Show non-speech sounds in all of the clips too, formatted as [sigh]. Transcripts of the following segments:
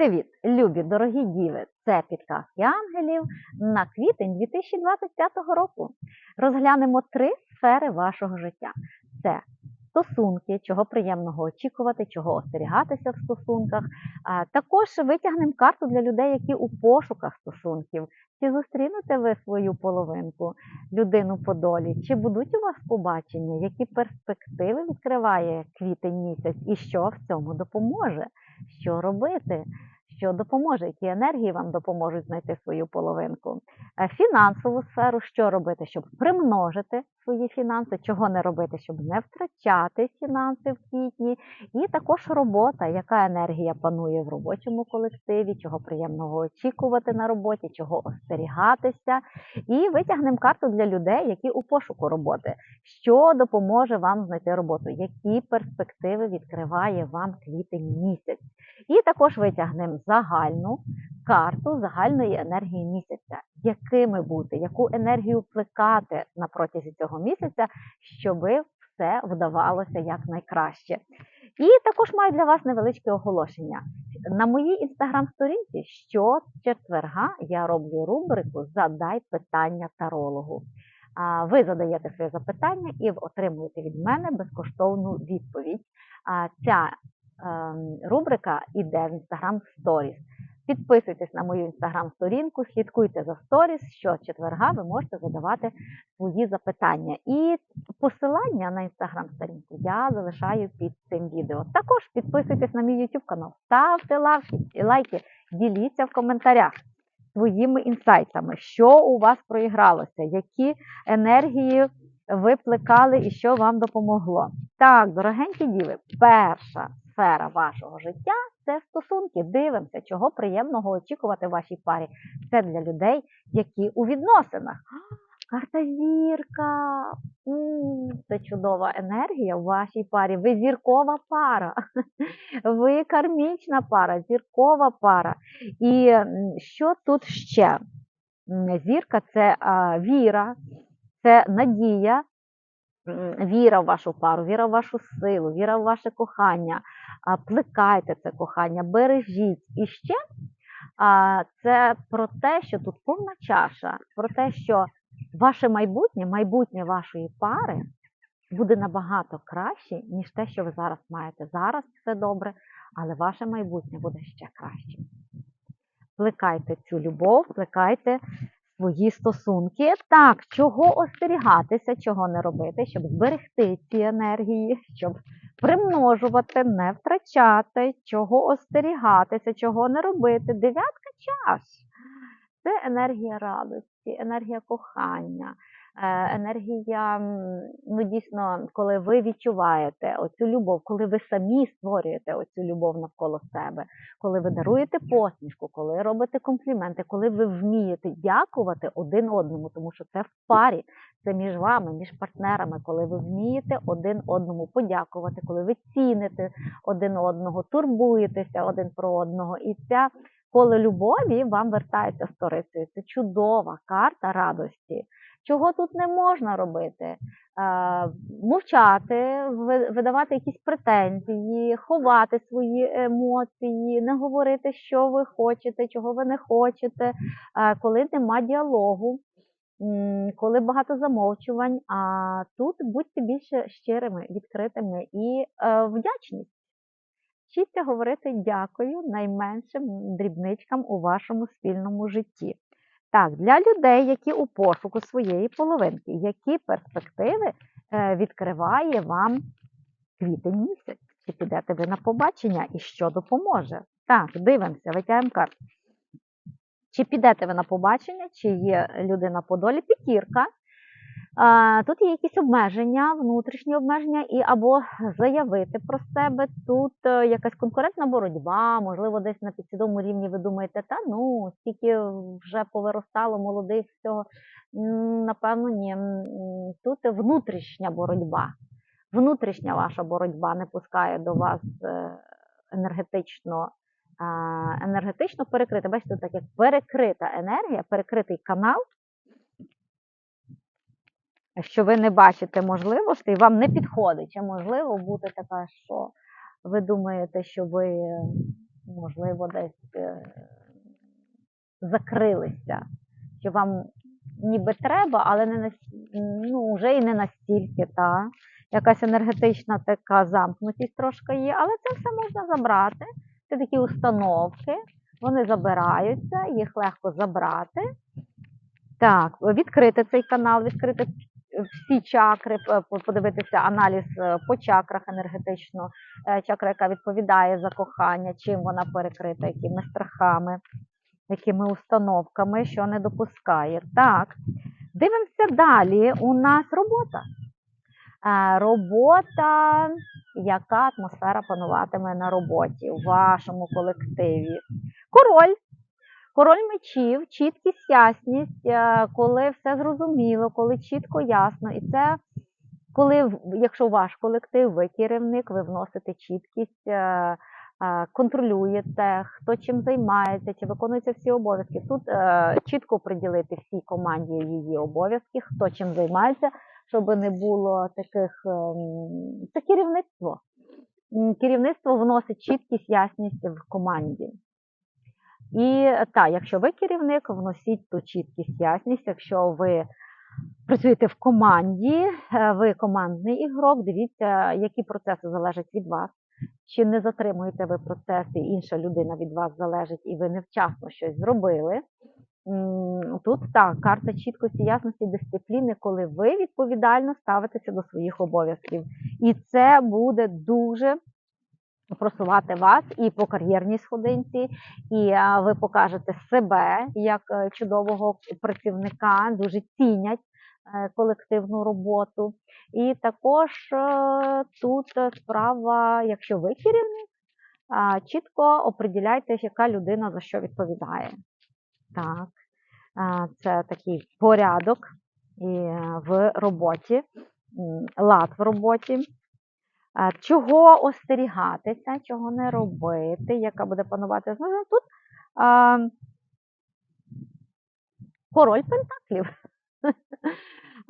привіт, любі дорогі діви! Це підказ ангелів на квітень 2025 року. Розглянемо три сфери вашого життя: це стосунки, чого приємного очікувати, чого остерігатися в стосунках. Також витягнемо карту для людей, які у пошуках стосунків. Чи зустрінете ви свою половинку, людину по долі? Чи будуть у вас побачення? Які перспективи відкриває квітень місяць і що в цьому допоможе? Що робити? Що допоможе, які енергії вам допоможуть знайти свою половинку? Е, Фінансову сферу, що робити, щоб примножити свої фінанси, чого не робити, щоб не втрачати фінанси в квітні, і також робота, яка енергія панує в робочому колективі, чого приємного очікувати на роботі, чого остерігатися. І витягнемо карту для людей, які у пошуку роботи, що допоможе вам знайти роботу, які перспективи відкриває вам квітень місяць. І також витягнемо загальну карту загальної енергії місяця, якими бути, яку енергію плекати на протязі цього місяця, щоб все вдавалося якнайкраще. І також маю для вас невеличке оголошення. На моїй інстаграм-сторінці щочетверга я роблю рубрику Задай питання тарологу. Ви задаєте своє запитання і отримуєте від мене безкоштовну відповідь. Ця рубрика іде в Instagram Stories. Підписуйтесь на мою інстаграм-сторінку, слідкуйте за сторіс, що четверга ви можете задавати свої запитання. І посилання на інстаграм-сторінку я залишаю під цим відео. Також підписуйтесь на мій YouTube канал, ставте лайки, діліться в коментарях своїми інсайтами, що у вас проігралося, які енергії ви плекали і що вам допомогло. Так, дорогенькі діви, перша сфера вашого життя це стосунки. Дивимося, чого приємного очікувати в вашій парі. Це для людей, які у відносинах. Карта зірка. Це чудова енергія в вашій парі. Ви зіркова пара. [laughs] Ви кармічна пара, зіркова пара. І що тут ще? Зірка це а, віра, це надія, віра в вашу пару, віра в вашу силу, віра в ваше кохання. Плекайте це кохання, бережіть. І ще це про те, що тут повна чаша, про те, що ваше майбутнє, майбутнє вашої пари буде набагато краще, ніж те, що ви зараз маєте. Зараз все добре, але ваше майбутнє буде ще краще. Плекайте цю любов, плекайте свої стосунки. Так, чого остерігатися, чого не робити, щоб зберегти ці енергії, щоб примножувати, не втрачати, чого остерігатися, чого не робити. Дев'ятка чаш. Це енергія радості, енергія кохання, енергія, ну дійсно, коли ви відчуваєте оцю любов, коли ви самі створюєте оцю любов навколо себе, коли ви даруєте посмішку, коли робите компліменти, коли ви вмієте дякувати один одному, тому що це в парі, це між вами, між партнерами, коли ви вмієте один одному подякувати, коли ви ціните один одного, турбуєтеся один про одного. І ця коло любові вам вертається сторицею. Це чудова карта радості. Чого тут не можна робити? Мовчати, видавати якісь претензії, ховати свої емоції, не говорити, що ви хочете, чого ви не хочете, коли нема діалогу, коли багато замовчувань. А тут будьте більше щирими, відкритими і е, вдячність. Вчіться говорити дякую найменшим дрібничкам у вашому спільному житті. Так, для людей, які у пошуку своєї половинки, які перспективи е, відкриває вам квітень місяць? Чи підете ви на побачення і що допоможе? Так, дивимося, витягуємо карту. Чи підете ви на побачення, чи є людина по долі? П'ятірка. Тут є якісь обмеження, внутрішні обмеження, і або заявити про себе. Тут е, якась конкурентна боротьба, можливо, десь на підсвідомому рівні ви думаєте, та ну, стільки вже повиростало молодих всього. Напевно, ні. Тут внутрішня боротьба. Внутрішня ваша боротьба не пускає до вас е, енергетично, енергетично перекрита. Бачите, так як перекрита енергія, перекритий канал що ви не бачите можливостей, вам не підходить. Чи можливо бути така, що ви думаєте, що ви можливо, десь е, закрилися, що вам ніби треба, але не нас- ну, вже і не настільки, та. Якась енергетична така замкнутість трошки є, але це все можна забрати. Це такі установки, вони забираються, їх легко забрати. Так, відкрити цей канал, відкрити всі чакри, подивитися аналіз е, по чакрах енергетично, е, чакра, яка відповідає за кохання, чим вона перекрита, якими страхами, якими установками, що не допускає. Так, дивимося далі. У нас робота. Е, Робота, яка атмосфера пануватиме на роботі у вашому колективі. Король. Король мечів, чіткість, ясність, е, коли все зрозуміло, коли чітко ясно. І це коли, якщо ваш колектив, ви керівник, ви вносите чіткість, е, е, контролюєте, хто чим займається, чи виконуються всі обов'язки. Тут чітко приділити всій команді її обов'язки, хто чим займається, щоб не було таких. ем, Це керівництво. Керівництво вносить чіткість, ясність в команді. І так, якщо ви керівник, вносіть ту чіткість, ясність. Якщо ви працюєте в команді, е, ви командний ігрок, дивіться, які процеси залежать від вас. Чи не затримуєте ви процеси, інша людина від вас залежить, і ви невчасно щось зробили. Тут так, карта чіткості, ясності, дисципліни, коли ви відповідально ставитеся до своїх обов'язків. І це буде дуже просувати вас і по кар'єрній сходинці, і ви покажете себе як е, чудового працівника, дуже цінять е, колективну роботу. І також е, тут е, справа, якщо ви керівник, чітко оприділяйте, яка людина за що відповідає. Так, це такий порядок е, в роботі, лад в роботі. Чого остерігатися, чого не робити, яка буде панувати Ну, тут а, король пентаклів. [laughs]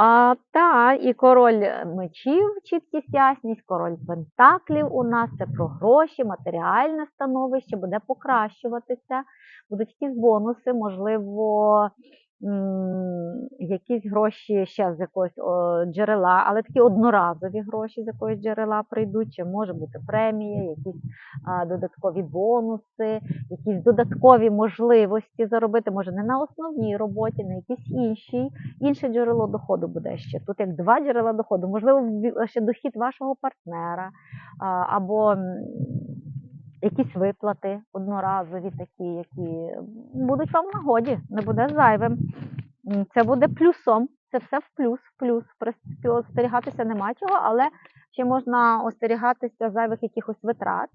А, та, і король мечів, чіткість, ясність, король пентаклів у нас це про гроші, матеріальне становище буде покращуватися, будуть якісь бонуси, можливо, якісь гроші ще з якогось джерела, але такі одноразові гроші з якогось джерела прийдуть, чи може бути премія, якісь додаткові бонуси, якісь додаткові можливості заробити, може не на основній роботі, на якійсь іншій, інше джерело доходу буде ще. Тут як два джерела доходу, можливо, ще дохід вашого партнера, або якісь виплати одноразові такі, які будуть вам в нагоді, не буде зайвим. Це буде плюсом. Це все в плюс, в плюс. Остерігатися нема чого, але ще можна остерігатися зайвих якихось витрат,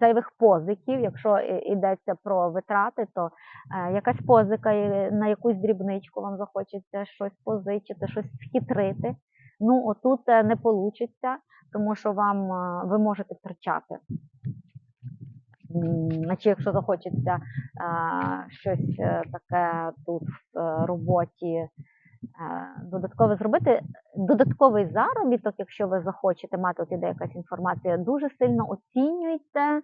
зайвих позиків. Якщо йдеться про витрати, то е, якась позика на якусь дрібничку вам захочеться щось позичити, щось схитрити. Ну, отут е, не вийде, тому що вам е, ви можете втрачати. М, Значить, якщо захочеться а, щось е, таке тут в роботі додаткове зробити, додатковий заробіток, якщо ви захочете мати, от іде якась інформація, дуже сильно оцінюйте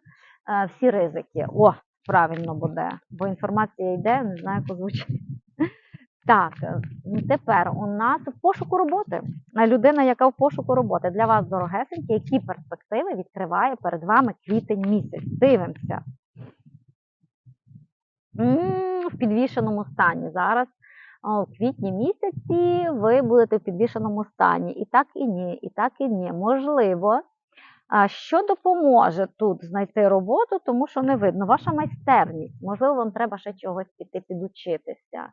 всі ризики. О, правильно буде, бо інформація йде, не знаю, як озвучити. Так, е, тепер у нас в пошуку роботи. Людина, яка в пошуку роботи для вас дорогесенькі, які перспективи відкриває перед вами квітень місяць. Дивимося. В підвішеному стані. Зараз в квітні місяці ви будете в підвішеному стані. І так, і ні, і так, і ні. Можливо, що допоможе тут знайти роботу, тому що не видно. Ваша майстерність. Можливо, вам треба ще чогось піти підучитися,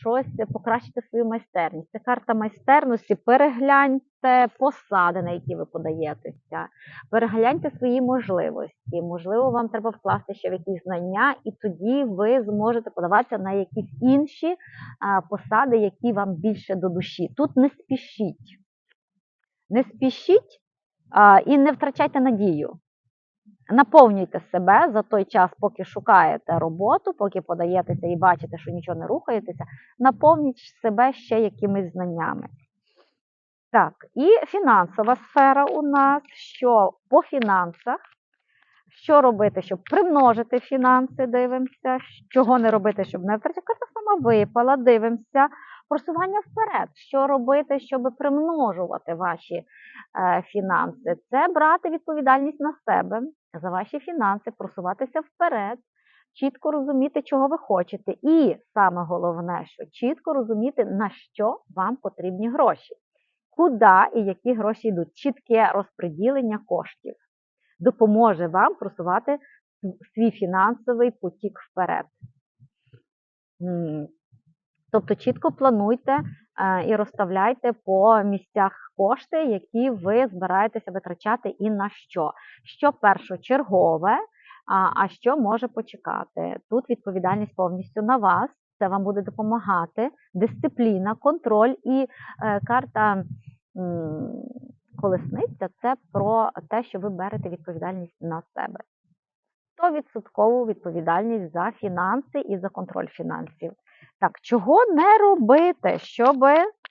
щось покращити свою майстерність. Це карта майстерності. Перегляньте посади, на які ви подаєтеся, перегляньте свої можливості. Можливо, вам треба вкласти ще в якісь знання, і тоді ви зможете подаватися на якісь інші посади, які вам більше до душі. Тут не спішіть. Не спішіть а, і не втрачайте надію. Наповнюйте себе за той час, поки шукаєте роботу, поки подаєтеся і бачите, що нічого не рухаєтеся, наповніть себе ще якимись знаннями. Так, і фінансова сфера у нас, що по фінансах, Що робити, щоб примножити фінанси, дивимося, чого не робити, щоб не втратити. Карта сама випала, дивимося. Просування вперед. Що робити, щоб примножувати ваші е, фінанси? Це брати відповідальність на себе за ваші фінанси, просуватися вперед, чітко розуміти, чого ви хочете. І саме головне, що чітко розуміти, на що вам потрібні гроші, куди і які гроші йдуть. Чітке розподілення коштів допоможе вам просувати свій фінансовий потік вперед. Тобто чітко плануйте і розставляйте по місцях кошти, які ви збираєтеся витрачати і на що. Що першочергове, а, а що може почекати. Тут відповідальність повністю на вас. Це вам буде допомагати. Дисципліна, контроль і е, карта колесниця це про те, що ви берете відповідальність на себе. 100% відповідальність за фінанси і за контроль фінансів. Так, чого не робити, щоб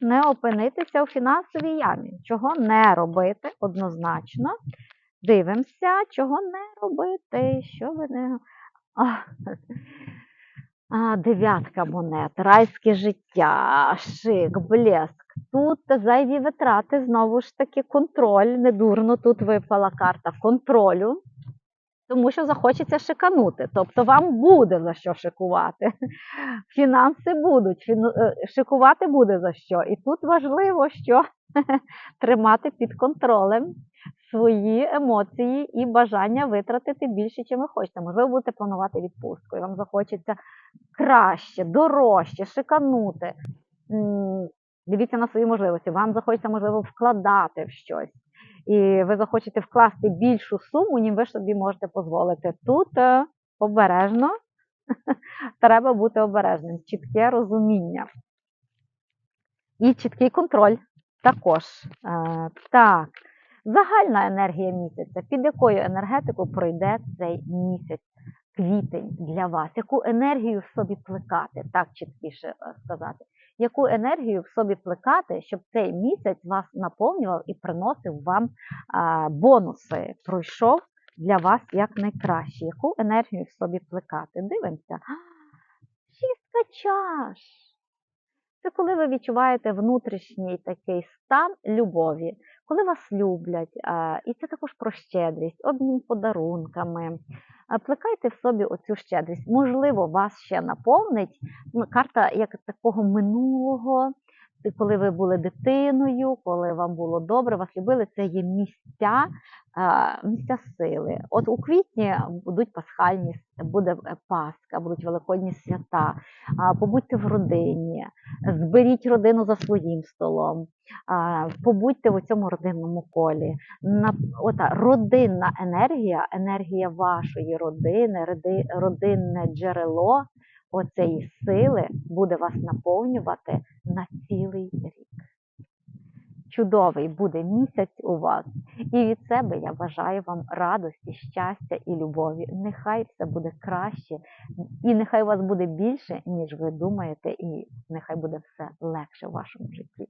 не опинитися у фінансовій ямі? Чого не робити однозначно? Дивимося, чого не робити, що ви не. А, дев'ятка монет, райське життя, шик, блеск. Тут зайві витрати, знову ж таки, контроль. Недурно тут випала карта контролю тому що захочеться шиканути. Тобто вам буде за що шикувати. [laughs] Фінанси будуть, е, шикувати буде за що. І тут важливо, що [laughs] тримати під контролем свої емоції і бажання витратити більше, чим ви хочете. Можливо, будете планувати відпустку, і вам захочеться краще, дорожче, шиканути. Дивіться на свої можливості. Вам захочеться, можливо, вкладати в щось і ви захочете вкласти більшу суму, ніж ви собі можете дозволити. Тут е, обережно [laughs] треба бути обережним, чітке розуміння. І чіткий контроль також. Е, Так, загальна енергія місяця. Під якою енергетику пройде цей місяць? Квітень для вас, яку енергію в собі плекати, так чіткіше е, сказати яку енергію в собі плекати, щоб цей місяць вас наповнював і приносив вам бонуси, пройшов для вас як найкраще. Яку енергію в собі плекати? Дивимося. Чистка чаш. Це коли ви відчуваєте внутрішній такий стан любові, коли вас люблять, і це також про щедрість, обмін подарунками. Плекайте в собі оцю щедрість. Можливо, вас ще наповнить карта як такого минулого, коли ви були дитиною, коли вам було добре, вас любили, це є місця, місця сили. От у квітні будуть пасхальні, буде е, Пасха, будуть великодні свята, побудьте в родині, зберіть родину за своїм столом, побудьте в цьому родинному колі. Ота родинна енергія, енергія вашої родини, родинне джерело оцеї сили буде вас наповнювати на цілий рік. Чудовий буде місяць у вас, і від себе я бажаю вам радості, щастя і любові. Нехай все буде краще, і нехай у вас буде більше, ніж ви думаєте, і нехай буде все легше в вашому житті.